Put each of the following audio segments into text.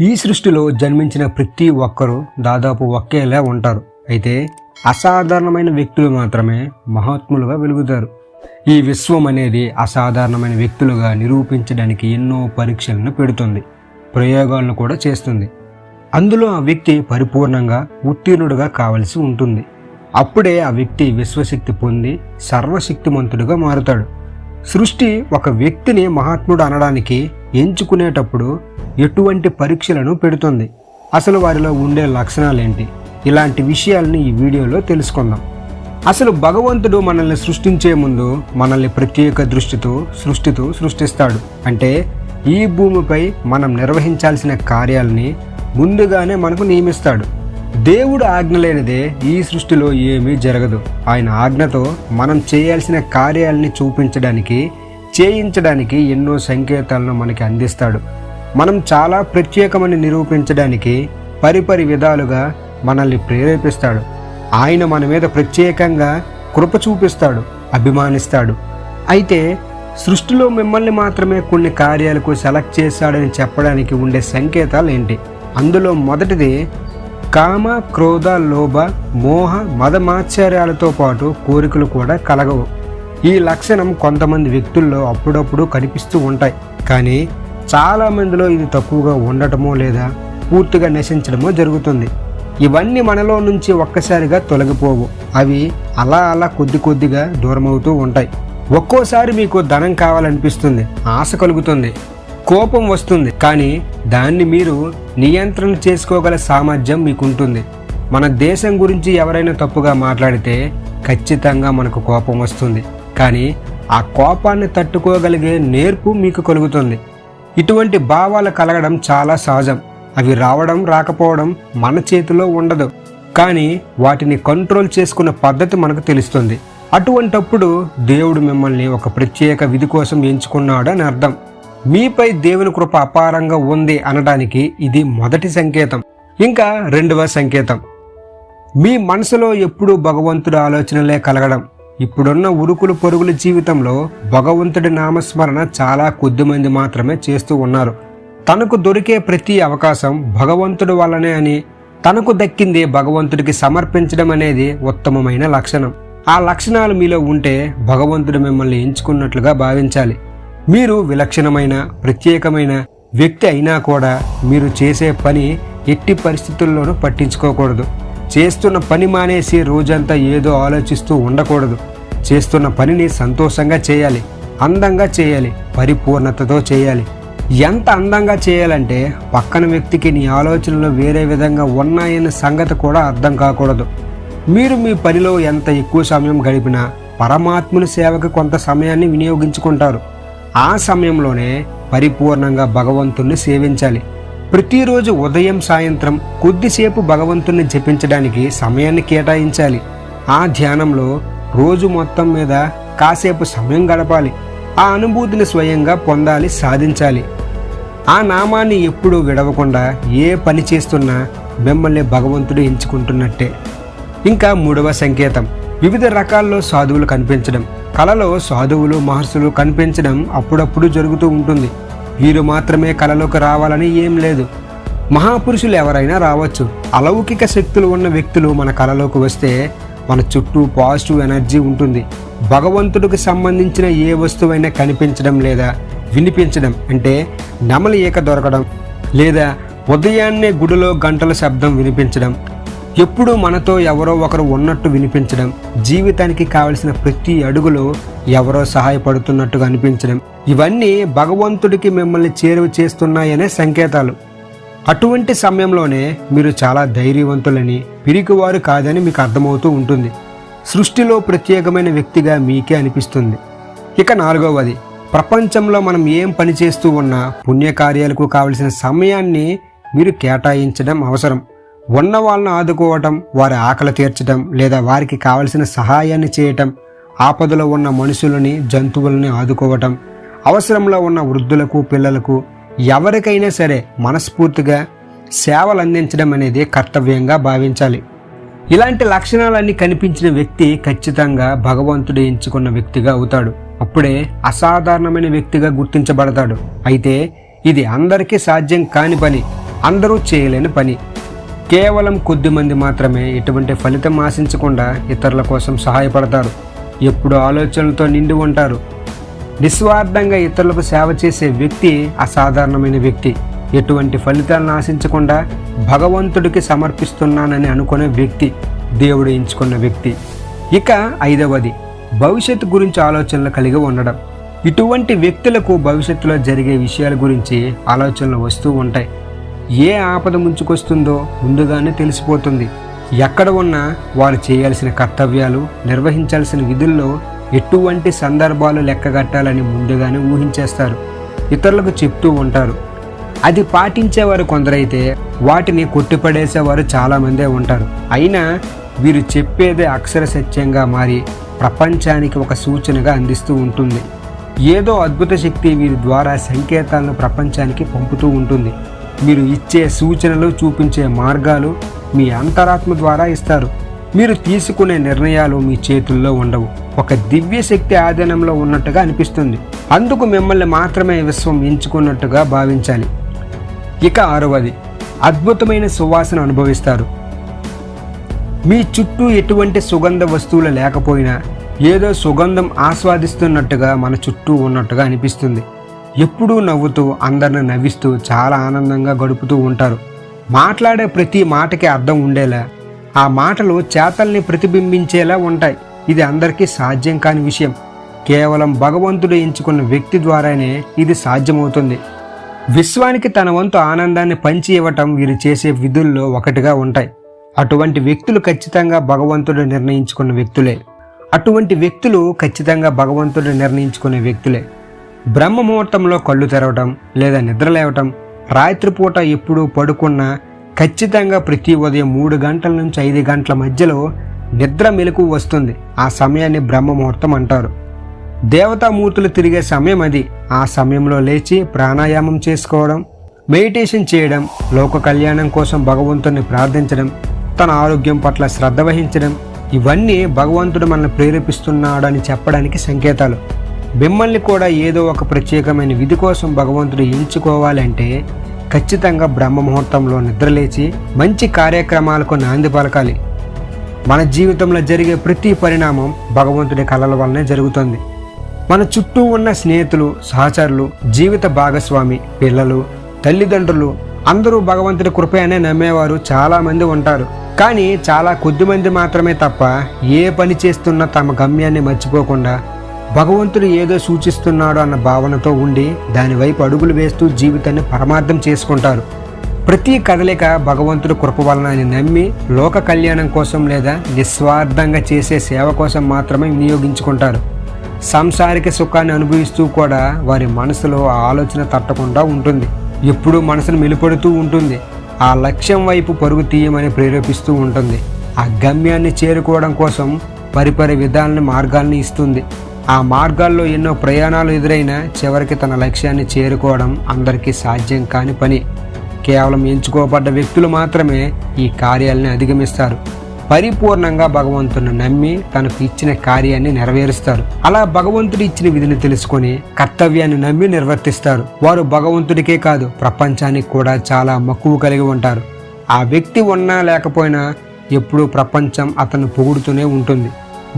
ఈ సృష్టిలో జన్మించిన ప్రతి ఒక్కరూ దాదాపు ఒకేలా ఉంటారు. అయితే అసాధారణమైన వ్యక్తులు మాత్రమే మహాత్ములుగా వెలుగుతారు. ఈ విశ్వం అనేది అసాధారణమైన వ్యక్తులుగా నిరూపించడానికి ఎన్నో పరీక్షలను పెడుతుంది ప్రయోగాలను కూడా చేస్తుంది. అందులో ఆ వ్యక్తి పరిపూర్ణంగా ఉత్తీర్ణుడుగా కావలసి ఉంటుంది. అప్పుడే ఆ వ్యక్తి విశ్వశక్తి పొంది సర్వశక్తిమంతుడుగా మారుతాడు. సృష్టి ఒక వ్యక్తిని మహాత్ముడు అనడానికి ఎంచుకునేటప్పుడు ఎటువంటి పరీక్షలను పెడుతుంది? అసలు వారిలో ఉండే లక్షణాలేంటి? ఇలాంటి విషయాలను ఈ వీడియోలో తెలుసుకుందాం. అసలు భగవంతుడు మనల్ని సృష్టించే ముందు మనల్ని ప్రత్యేక దృష్టితో సృష్టితో సృష్టిస్తాడు. అంటే ఈ భూమిపై మనం నిర్వహించాల్సిన కార్యాలని ముందుగానే మనకు నియమిస్తాడు. దేవుడు ఆజ్ఞ లేనిదే ఈ సృష్టిలో ఏమీ జరగదు. ఆయన ఆజ్ఞతో మనం చేయాల్సిన కార్యాలని చూపించడానికి చేయించడానికి ఎన్నో సంకేతాలను మనకి అందిస్తాడు. మనం చాలా ప్రత్యేకమని నిరూపించడానికి పరిపరి విధాలుగా మనల్ని ప్రేరేపిస్తాడు. ఆయన మన మీద ప్రత్యేకంగా కృప చూపిస్తాడు అభిమానిస్తాడు. అయితే సృష్టిలో మిమ్మల్ని మాత్రమే కొన్ని కార్యాలకు సెలెక్ట్ చేశాడని చెప్పడానికి ఉండే సంకేతాలు ఏంటి? అందులో మొదటిది కామ క్రోధ లోభ మోహ మదమాశ్చర్యాలతో పాటు కోరికలు కూడా కలగవు. ఈ లక్షణం కొంతమంది వ్యక్తుల్లో అప్పుడప్పుడు కనిపిస్తూ ఉంటాయి. కానీ చాలా మందిలో ఇది తక్కువగా ఉండటమో లేదా పూర్తిగా నశించడమో జరుగుతుంది. ఇవన్నీ మనలో నుంచి ఒక్కసారిగా తొలగిపోవు. అవి అలా అలా కొద్ది కొద్దిగా దూరమవుతూ ఉంటాయి. ఒక్కోసారి మీకు ధనం కావాలనిపిస్తుంది. ఆశ కలుగుతుంది. కోపం వస్తుంది కానీ దాన్ని మీరు నియంత్రణ చేసుకోగల సామర్థ్యం మీకుంటుంది. మన దేశం గురించి ఎవరైనా తప్పుగా మాట్లాడితే ఖచ్చితంగా మనకు కోపం వస్తుంది కానీ ఆ కోపాన్ని తట్టుకోగలిగే నేర్పు మీకు కలుగుతుంది. ఇటువంటి భావాలు కలగడం చాలా సహజం. అవి రావడం రాకపోవడం మన చేతిలో ఉండదు కానీ వాటిని కంట్రోల్ చేసుకున్న పద్ధతి మనకు తెలుస్తుంది. అటువంటప్పుడు దేవుడు మిమ్మల్ని ఒక ప్రత్యేక విధి కోసం ఎంచుకున్నాడని అర్థం. మీపై దేవుని కృప అపారంగా ఉంది అనడానికి ఇది మొదటి సంకేతం. ఇంకా రెండవ సంకేతం. మీ మనసులో ఎప్పుడూ భగవంతుడి ఆలోచనలే కలగడం. ఇప్పుడున్న ఉరుకులు పొరుగుల జీవితంలో భగవంతుడి నామస్మరణ చాలా కొద్ది మంది మాత్రమే చేస్తూ ఉన్నారు. తనకు దొరికే ప్రతి అవకాశం భగవంతుడి వల్లనే అని తనకు దక్కింది భగవంతుడికి సమర్పించడం అనేది ఉత్తమమైన లక్షణం. ఆ లక్షణాలు మీలో ఉంటే భగవంతుడు మిమ్మల్ని ఎంచుకున్నట్లుగా భావించాలి. మీరు విలక్షణమైన ప్రత్యేకమైన వ్యక్తి అయినా కూడా మీరు చేసే పని ఎట్టి పరిస్థితుల్లోనూ పట్టించుకోకూడదు. చేస్తున్న పని మానేసి రోజంతా ఏదో ఆలోచిస్తూ ఉండకూడదు. చేస్తున్న పనిని సంతోషంగా చేయాలి. అందంగా చేయాలి. పరిపూర్ణతతో చేయాలి. ఎంత అందంగా చేయాలంటే పక్కన వ్యక్తికి నీ ఆలోచనలు వేరే విధంగా ఉన్నాయన్న సంగతి కూడా అర్థం కాకూడదు. మీరు మీ పనిలో ఎంత ఎక్కువ సమయం గడిపినా పరమాత్ముని సేవకు కొంత సమయాన్ని వినియోగించుకుంటారు. ఆ సమయంలోనే పరిపూర్ణంగా భగవంతుణ్ణి సేవించాలి. ప్రతిరోజు ఉదయం సాయంత్రం కొద్దిసేపు భగవంతుణ్ణి జపించడానికి సమయాన్ని కేటాయించాలి. ఆ ధ్యానంలో రోజు మొత్తం మీద కాసేపు సమయం గడపాలి. ఆ అనుభూతిని స్వయంగా పొందాలి సాధించాలి. ఆ నామాన్ని ఎప్పుడూ విడవకుండా ఏ పని చేస్తున్నా మిమ్మల్ని భగవంతుడు ఎంచుకుంటున్నట్టే. ఇంకా మూడవ సంకేతం. వివిధ రకాల్లో సాధువులు కనిపించడం కళలో సాధువులు మహర్షులు కనిపించడం అప్పుడప్పుడు జరుగుతూ ఉంటుంది. వీరు మాత్రమే కళలోకి రావాలని ఏం లేదు. మహాపురుషులు ఎవరైనా రావచ్చు. అలౌకిక శక్తులు ఉన్న వ్యక్తులు మన కళలోకి వస్తే మన చుట్టూ పాజిటివ్ ఎనర్జీ ఉంటుంది. భగవంతుడికి సంబంధించిన ఏ వస్తువైనా కనిపించడం లేదా వినిపించడం అంటే నెమలి ఈక దొరకడం లేదా ఉదయాన్నే గుడిలో గంటల శబ్దం వినిపించడం ఎప్పుడూ మనతో ఎవరో ఒకరు ఉన్నట్టు వినిపించడం జీవితానికి కావలసిన ప్రతి అడుగులో ఎవరో సహాయపడుతున్నట్టుగా అనిపించడం. ఇవన్నీ భగవంతుడికి మిమ్మల్ని చేరువ చేస్తున్నాయనే సంకేతాలు. అటువంటి సమయంలోనే మీరు చాలా ధైర్యవంతులని పిరికివారు కాదని మీకు అర్థమవుతూ ఉంటుంది. సృష్టిలో ప్రత్యేకమైన వ్యక్తిగా మీకే అనిపిస్తుంది. ఇక నాలుగవది. ప్రపంచంలో మనం ఏం పని చేస్తూ ఉన్నా పుణ్యకార్యాలకు కావలసిన సమయాన్ని మీరు కేటాయించడం అవసరం. ఉన్న వాళ్ళను ఆదుకోవటం వారి ఆకలి తీర్చడం లేదా వారికి కావలసిన సహాయాన్ని చేయటం ఆపదలో ఉన్న మనుషులని జంతువులని ఆదుకోవటం అవసరంలో ఉన్న వృద్ధులకు పిల్లలకు ఎవరికైనా సరే మనస్ఫూర్తిగా సేవలు అందించడం అనేది కర్తవ్యంగా భావించాలి. ఇలాంటి లక్షణాలన్నీ కనిపించిన వ్యక్తి ఖచ్చితంగా భగవంతుడు ఎంచుకున్న వ్యక్తిగా అవుతాడు. అప్పుడే అసాధారణమైన వ్యక్తిగా గుర్తించబడతాడు. అయితే ఇది అందరికీ సాధ్యం కాని పని అందరూ చేయలేని పని. కేవలం కొద్దిమంది మాత్రమే ఎటువంటి ఫలితం ఆశించకుండా ఇతరుల కోసం సహాయపడతారు. ఎప్పుడు ఆలోచనలతో నిండి ఉంటారు. నిస్వార్థంగా ఇతరులకు సేవ చేసే వ్యక్తి అసాధారణమైన వ్యక్తి. ఎటువంటి ఫలితాలను ఆశించకుండా భగవంతుడికి సమర్పిస్తున్నానని అనుకునే వ్యక్తి దేవుడు ఎంచుకున్న వ్యక్తి. ఇక ఐదవది భవిష్యత్తు గురించి ఆలోచనలు కలిగి ఉండడం. ఇటువంటి వ్యక్తులకు భవిష్యత్తులో జరిగే విషయాల గురించి ఆలోచనలు వస్తూ ఉంటాయి. ఏ ఆపద ముంచుకొస్తుందో ముందుగానే తెలిసిపోతుంది. ఎక్కడ ఉన్నా వారు చేయాల్సిన కర్తవ్యాలు నిర్వహించాల్సిన విధుల్లో ఎటువంటి సందర్భాలు లెక్కగట్టాలని ముందుగానే ఊహించేస్తారు. ఇతరులకు చెప్తూ ఉంటారు. అది పాటించేవారు కొందరైతే వాటిని కొట్టిపడేసేవారు చాలామందే ఉంటారు. అయినా వీరు చెప్పేదే అక్షర సత్యంగా మారి ప్రపంచానికి ఒక సూచనగా అందిస్తూ ఉంటుంది. ఏదో అద్భుత శక్తి వీరి ద్వారా సంకేతాలను ప్రపంచానికి పంపుతూ ఉంటుంది. మీరు ఇచ్చే సూచనలు చూపించే మార్గాలు మీ అంతరాత్మ ద్వారా ఇస్తారు. మీరు తీసుకునే నిర్ణయాలు మీ చేతుల్లో ఉండవు. ఒక దివ్య శక్తి ఆధీనంలో ఉన్నట్టుగా అనిపిస్తుంది. అందుకు మిమ్మల్ని మాత్రమే విశ్వం ఎంచుకున్నట్టుగా భావించాలి. ఇక ఆరవది అద్భుతమైన సువాసన అనుభవిస్తారు. మీ చుట్టూ ఎటువంటి సుగంధ వస్తువులు లేకపోయినా ఏదో సుగంధం ఆస్వాదిస్తున్నట్టుగా మన చుట్టూ ఉన్నట్టుగా అనిపిస్తుంది. ఎప్పుడూ నవ్వుతూ అందరిని నవ్విస్తూ చాలా ఆనందంగా గడుపుతూ ఉంటారు. మాట్లాడే ప్రతి మాటకి అర్థం ఉండేలా ఆ మాటలు చేతల్ని ప్రతిబింబించేలా ఉంటాయి. ఇది అందరికీ సాధ్యం కాని విషయం. కేవలం భగవంతుడు ఎంచుకున్న వ్యక్తి ద్వారానే ఇది సాధ్యమవుతుంది. విశ్వానికి తన వంతు ఆనందాన్ని పంచి ఇవ్వటం వీరు చేసే విధుల్లో ఒకటిగా ఉంటాయి. అటువంటి వ్యక్తులు ఖచ్చితంగా భగవంతుడు నిర్ణయించుకున్న వ్యక్తులే. అటువంటి వ్యక్తులు ఖచ్చితంగా భగవంతుడు నిర్ణయించుకునే వ్యక్తులే. బ్రహ్మ ముహూర్తంలో కళ్ళు తెరవటం లేదా నిద్రలేవటం రాత్రిపూట ఎప్పుడు పడుకున్నా ఖచ్చితంగా ప్రతి ఉదయం మూడు గంటల నుంచి ఐదు గంటల మధ్యలో నిద్ర మెలకు వస్తుంది. ఆ సమయాన్ని బ్రహ్మ ముహూర్తం అంటారు. దేవతామూర్తులు తిరిగే సమయం అది. ఆ సమయంలో లేచి ప్రాణాయామం చేసుకోవడం మెడిటేషన్ చేయడం లోక కళ్యాణం కోసం భగవంతుని ప్రార్థించడం తన ఆరోగ్యం పట్ల శ్రద్ధ వహించడం ఇవన్నీ భగవంతుడు మనల్ని ప్రేరేపిస్తున్నాడని చెప్పడానికి సంకేతాలు. మిమ్మల్ని కూడా ఏదో ఒక ప్రత్యేకమైన విధి కోసం భగవంతుడు ఎంచుకోవాలంటే ఖచ్చితంగా బ్రహ్మ ముహూర్తంలో నిద్రలేచి మంచి కార్యక్రమాలకు నాంది పలకాలి. మన జీవితంలో జరిగే ప్రతి పరిణామం భగవంతుడి కళల వల్లనే జరుగుతుంది. మన చుట్టూ ఉన్న స్నేహితులు సహచరులు జీవిత భాగస్వామి పిల్లలు తల్లిదండ్రులు అందరూ భగవంతుడి కృపయనే నమ్మేవారు చాలామంది ఉంటారు. కానీ చాలా కొద్దిమంది మాత్రమే తప్ప ఏ పని చేస్తున్నా తమ గమ్యాన్ని మర్చిపోకుండా భగవంతుడు ఏదో సూచిస్తున్నాడు అన్న భావనతో ఉండి దానివైపు అడుగులు వేస్తూ జీవితాన్ని పరమార్థం చేసుకుంటారు. ప్రతి కదలిక భగవంతుడు కృప వలన నమ్మి లోక కళ్యాణం కోసం లేదా నిస్వార్థంగా చేసే సేవ కోసం మాత్రమే వినియోగించుకుంటారు. సాంసారిక సుఖాన్ని అనుభవిస్తూ కూడా వారి మనసులో ఆలోచన తట్టకుండా ఉంటుంది. ఎప్పుడూ మనసును మెలుపడుతూ ఉంటుంది. ఆ లక్ష్యం వైపు పరుగు తీయమని ప్రేరేపిస్తూ ఉంటుంది. ఆ గమ్యాన్ని చేరుకోవడం కోసం పరిపరి విధాలని మార్గాల్ని ఇస్తుంది. ఆ మార్గాల్లో ఎన్నో ప్రయాణాలు ఎదురైనా చివరికి తన లక్ష్యాన్ని చేరుకోవడం అందరికీ సాధ్యం కాని పని. కేవలం ఎంచుకోబడ్డ వ్యక్తులు మాత్రమే ఈ కార్యాలని అధిగమిస్తారు. పరిపూర్ణంగా భగవంతుని నమ్మి తనకు ఇచ్చిన కార్యాన్ని నెరవేరుస్తారు. అలా భగవంతుడు ఇచ్చిన విధిని తెలుసుకొని కర్తవ్యాన్ని నమ్మి నిర్వర్తిస్తారు. వారు భగవంతుడికే కాదు ప్రపంచానికి కూడా చాలా మక్కువ కలిగి ఉంటారు. ఆ వ్యక్తి ఉన్నా లేకపోయినా ఎప్పుడూ ప్రపంచం అతను పొగుడుతూనే ఉంటుంది.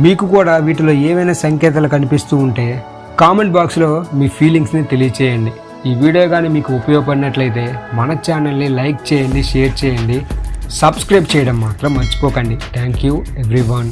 మీకు కూడా వీటిలో ఏవైనా సంకేతాలు కనిపిస్తూ ఉంటే కామెంట్ బాక్స్లో మీ ఫీలింగ్స్ని తెలియచేయండి. ఈ వీడియో కానీ మీకు ఉపయోగపడినట్లయితే మన ఛానల్ని లైక్ చేయండి షేర్ చేయండి సబ్స్క్రైబ్ చేయడం మాత్రం మర్చిపోకండి. Thank you everyone.